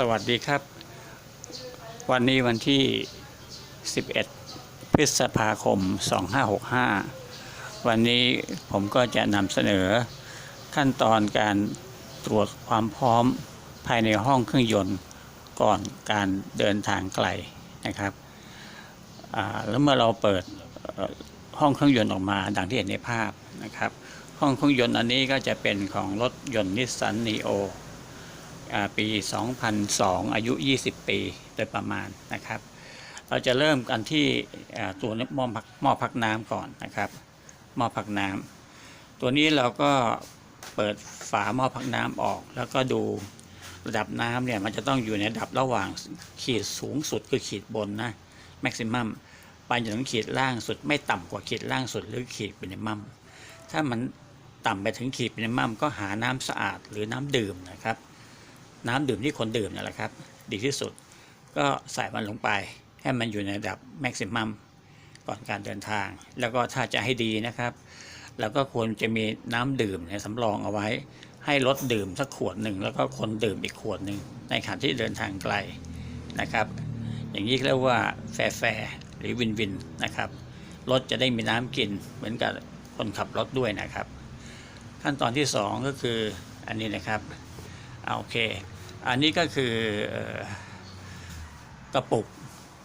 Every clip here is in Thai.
สวัสดีครับ วันนี้วันที่ 11 พฤษภาคม 2565 วันนี้ผมก็จะนำเสนอขั้นตอนการตรวจความพร้อมภายในห้องเครื่องยนต์ก่อนการเดินทางไกลนะครับ แล้วเมื่อเราเปิดห้องเครื่องยนต์ออกมาดังที่เห็นในภาพนะครับ ห้องเครื่องยนต์อันนี้ก็จะเป็นของรถยนต์นิสสันนีโอ ปี 2002 อายุ 20 ปีโดยประมาณนะครับ เราจะเริ่มกันที่ตัวหม้อพักหม้อพักน้ำก่อนนะครับหม้อพักน้ำตัวนี้เราก็เปิดฝาหม้อพักน้ำออก แล้วก็ดูระดับน้ำเนี่ยมันจะต้องอยู่ในระดับระหว่างขีดสูงสุดคือขีดบนนะ maximum ไปจนถึงขีดล่างสุดไม่ต่ำกว่าขีดล่างสุดหรือขีด minimum ถ้ามันต่ำไปถึงขีด minimum ก็หาน้ำสะอาดหรือน้ำดื่มนะครับ น้ำดื่มที่คนดื่มนั่นแหละครับ ดีที่สุด ก็ใส่มันลงไป ให้มันอยู่ในระดับแม็กซิมัมก่อนการเดินทาง แล้วก็ถ้าจะให้ดีนะครับเราก็ควรจะมีน้ำดื่มในสำรองเอาไว้ ให้รถดื่มสักขวดหนึ่งแล้วก็คนดื่มอีกขวดหนึ่งในขณะที่เดินทางไกลนะครับ อย่างนี้เรียกว่าแฟร์แฟร์หรือวินวินนะครับรถจะได้มีน้ำกินเหมือนกับคนขับรถด้วยนะครับ ขั้นตอนที่สองก็คืออันนี้นะครับอ่าโอเค อันนี้ก็คือกระปุก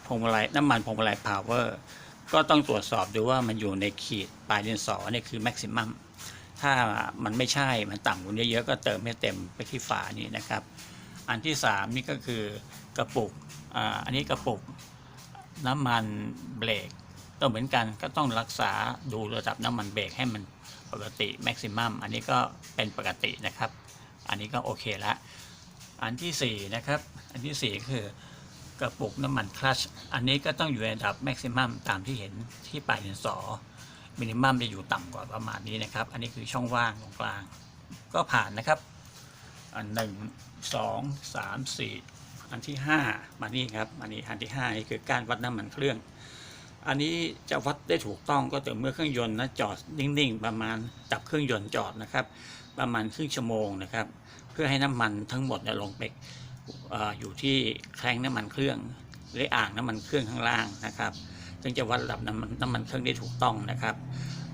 พวงมาลัยน้ำมันพวงมาลัยพาวเวอร์ก็ต้องตรวจสอบดูว่ามันอยู่ในขีดปลายดินสอนี่คือแม็กซิมัมถ้ามันไม่ใช่มันต่ำกว่านี้เยอะก็เติมให้เต็มไปที่ฝานี้นะครับ อันที่สามนี่ก็คือกระปุกอันนี้กระปุกน้ำมันเบรกก็เหมือนกันก็ต้องรักษาดูระดับน้ำมันเบรกให้มันปกติแม็กซิมัมอันนี้ก็เป็นปกตินะครับ อันนี้ก็โอเคละ อันที่ 4 นะครับ อันที่ 4 คือกระปุกน้ำมันคลัช อันนี้ก็ต้องอยู่ในระดับแม็กซิมัมตามที่เห็นที่ปลายดินสอมินิมัมจะอยู่ต่ำกว่าประมาณนี้นะครับ อันนี้คือช่องว่างตรงกลาง ก็ผ่านนะครับ อันหนึ่งสองสามสี่อันที่ 5 มานี่ครับอันนี้อันที่5นี่คือการวัดน้ำมันเครื่อง อันนี้จะวัดได้ถูกต้องก็ต่อเมื่อเครื่องยนต์นะจอดนิ่งๆ ประมาณจับเครื่องยนต์จอดนะครับ ประมาณครึ่งชั่วโมงนะครับ พื่อให้น้ำมันทั้งหมดเนี่ยลงไปออยู่ที่แครงน้ำมันเครื่องหรืออ่างน้ำมันเครื่องข้างล่างนะครับจึงจะวัดระดับน้ำมันน้ำมันเครื่องได้ถูกต้องนะครับ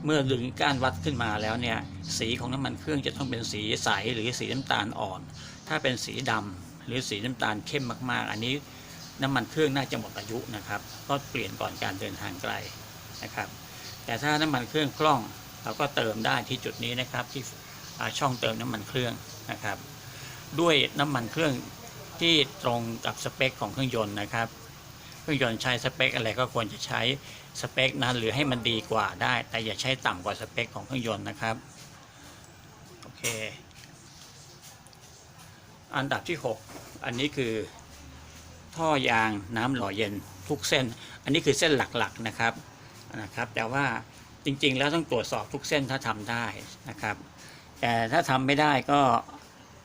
เมื่อดึงก้านวัดขึ้นมาแล้วเนี่ยสีของน้ำมันเครื่องจะต้องเป็นสีใสหรือสีน้ำตาลอ่อน ถ้าเป็นสีดำหรือสีน้ำตาลเข้มมาก ๆ อันนี้น้ำมันเครื่องน่าจะหมดอายุนะครับ ก็เปลี่ยนก่อนการเดินทางไกลนะครับ แต่ถ้าน้ำมันเครื่องคล่องเราก็เติมได้ที่จุดนี้นะครับที่ช่องเติมน้ำมันเครื่องนะครับ ด้วยน้ำมันเครื่องที่ตรงกับสเปคของเครื่องยนต์นะครับ เครื่องยนต์ใช้สเปคอะไรก็ควรจะใช้สเปคนั้นหรือให้มันดีกว่าได้ แต่อย่าใช้ต่ำกว่าสเปคของเครื่องยนต์นะครับโอเคอันดับที่ 6 อันนี้คือท่อยางน้ำหล่อเย็นทุกเส้น อันนี้คือเส้นหลักๆนะครับนะครับ แต่ว่าจริงๆแล้วต้องตรวจสอบทุกเส้นถ้าทำได้นะครับแต่ถ้าทำไม่ได้ก็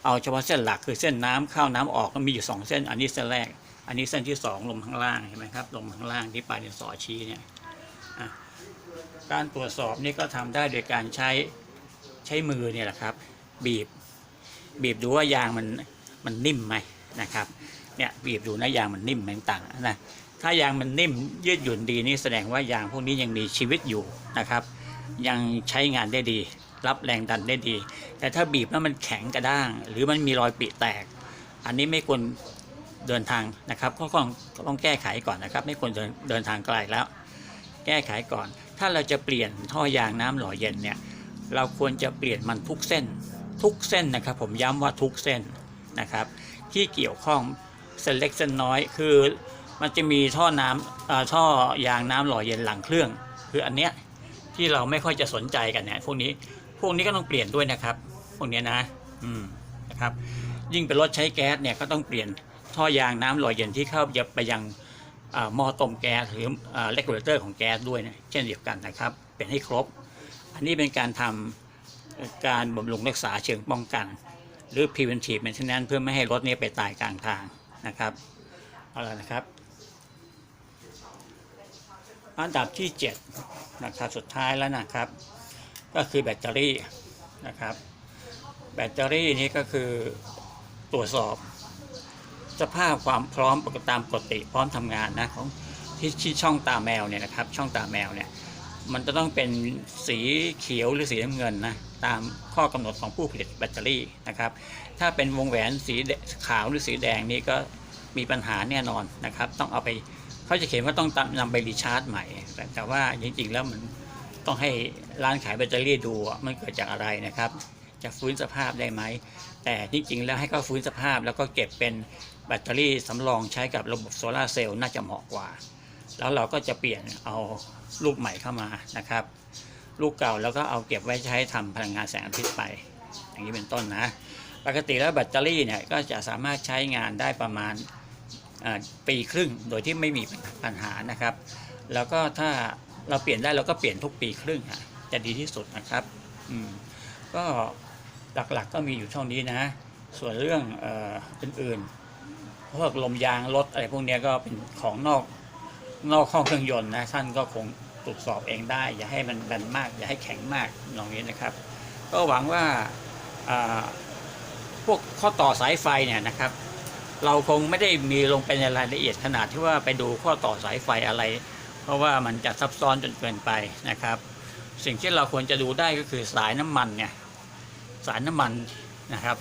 เอาเฉพาะเส้นหลักคือเส้นน้ำเข้าน้ำออกก็มีอยู่สองเส้น อันนี้เส้นแรก อันนี้เส้นที่สองลมข้างล่างเห็นไหมครับลมข้างล่างที่ปลายดินสอชี้เนี่ยการตรวจสอบนี่ก็ทำได้โดยการใช้ใช้มือเนี่ยแหละครับ บีบบีบดูว่ายางมันมันนิ่มไหมนะครับเนี่ยบีบดูนะยางมันนิ่มไหมต่างๆนะถ้ายางมันนิ่มยืดหยุ่นดีนี่แสดงว่ายางพวกนี้ยังมีชีวิตอยู่นะครับ ยังใช้งานได้ดี รับแรงดันได้ดี แต่ถ้าบีบแล้วมันแข็งกระด้าง หรือมันมีรอยปิแตก อันนี้ไม่ควรเดินทางนะครับก็ต้องต้องแก้ไขก่อนนะครับ ไม่ควรเดินเดินทางไกลแล้ว แก้ไขก่อน ถ้าเราจะเปลี่ยนท่อยางน้ำหล่อเย็นเนี่ยเราควรจะเปลี่ยนมันทุกเส้น ทุกเส้นนะครับ ผมย้ำว่าทุกเส้นนะครับ ที่เกี่ยวข้องเส้นเล็กเส้นน้อยคือมันจะมีท่อน้ำท่อยางน้ำหล่อเย็นหลังเครื่อง คืออันเนี้ยที่เราไม่ค่อยจะสนใจกันเนี่ยพวกนี้ พวกนี้ก็ต้องเปลี่ยนด้วยนะครับ พวกนี้นะ อืมนะครับ ยิ่งเป็นรถใช้แก๊สเนี่ยก็ต้องเปลี่ยนท่อยางน้ำหล่อเย็นที่เข้าไปยังหม้อต้มแก๊สหรือเลกูเลเตอร์ของแก๊สด้วยนะเช่นเดียวกันนะครับ เปลี่ยนให้ครบ อันนี้เป็นการทำการบำรุงรักษาเชิงป้องกัน หรือ preventive maintenance เพื่อไม่ให้รถนี้ไปตายกลางทางนะครับเอาละนะครับ อันดับที่ 7 นะครับสุดท้ายแล้วนะครับ ก็คือแบตเตอรี่นะครับ แบตเตอรี่นี้ก็คือตรวจสอบ สภาพความพร้อมปกติตามปกติพร้อมทำงานนะของที่ที่ช่องตาแมวเนี่ยนะครับ ช่องตาแมวเนี่ยมันจะต้องเป็นสีเขียวหรือสีน้ำเงินนะตามข้อกำหนดของผู้ผลิตแบตเตอรี่นะครับ ถ้าเป็นวงแหวนสีขาวหรือสีแดงนี่ก็มีปัญหาแน่นอนนะครับ ต้องเอาไปเขาจะเขียนว่าต้องนำไปรีชาร์จใหม่แต่แต่ว่าจริงๆแล้วมัน ต้องให้ร้านขายแบตเตอรี่ดูมันเกิดจากอะไรนะครับ จะฟื้นสภาพได้ไหม แต่จริงๆแล้วให้เขาฟื้นสภาพแล้วก็เก็บเป็นแบตเตอรี่สำรองใช้กับระบบโซลาเซลล์น่าจะเหมาะกว่า แล้วเราก็จะเปลี่ยนเอาลูกใหม่เข้ามานะครับ ลูกเก่าแล้วก็เอาเก็บไว้ใช้ทำพลังงานแสงอาทิตย์ไป อย่างนี้เป็นต้นนะ ปกติแล้วแบตเตอรี่เนี่ยก็จะสามารถใช้งานได้ประมาณปีครึ่งโดยที่ไม่มีปัญหานะครับ แล้วก็ถ้า เราเปลี่ยนได้เราก็เปลี่ยนทุกปีครึ่งอะจะดีที่สุดนะครับ อืมก็หลักๆก็มีอยู่เท่านี้นะ ส่วนเรื่องเอ่ออื่นๆพวกลมยางรถอะไรพวกนี้ก็เป็นของนอกนอกห้องเครื่องยนต์นะท่านก็คงตรวจสอบเองได้ อย่าให้มันแบนมาก อย่าให้แข็งมากตรงนี้นะครับ ก็หวังว่าอ่าพวกข้อต่อสายไฟเนี่ยนะครับ เราคงไม่ได้มีลงไปในรายละเอียดขนาดที่ว่าไปดูข้อต่อสายไฟอะไร เพราะว่ามันจะซับซ้อนจนเกินไปนะครับ สิ่งที่เราควรจะดูได้ก็คือสายน้ำมันเนี่ยสายน้ำมันนะครับ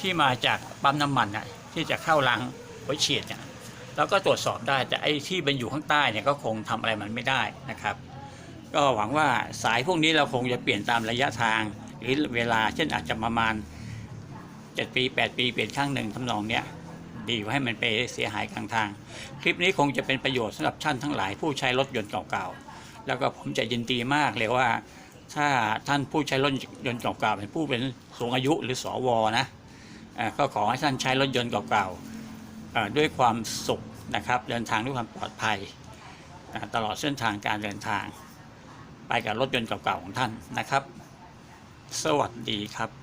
ที่มาจากปั๊มน้ำมันน่ะที่จะเข้ารางหัวเฉียดเนี่ยเราก็ตรวจสอบได้แต่ไอ้ที่เป็นอยู่ข้างใต้เนี่ยก็คงทำอะไรมันไม่ได้นะครับ ก็หวังว่าสายพวกนี้เราคงจะเปลี่ยนตามระยะทางหรือเวลาเช่นอาจจะประมาณเจ็ดปีแปดปีเปลี่ยนครั้งหนึ่งทำนองเนี้ย ดีกว่าให้มันไปเสียหายกลางทาง คลิปนี้คงจะเป็นประโยชน์สำหรับท่านทั้งหลายผู้ใช้รถยนต์เก่าๆ แล้วก็ผมจะยินดีมากเลยว่า ถ้าท่านผู้ใช้รถยนต์เก่าๆเป็นผู้เป็นสูงอายุหรือสวนะก็ขอให้ท่านใช้รถยนต์เก่าๆด้วยความสุขนะครับ เดินทางด้วยความปลอดภัยตลอดเส้นทางการเดินทาง ไปกับรถยนต์เก่าๆของท่านนะครับ สวัสดีครับ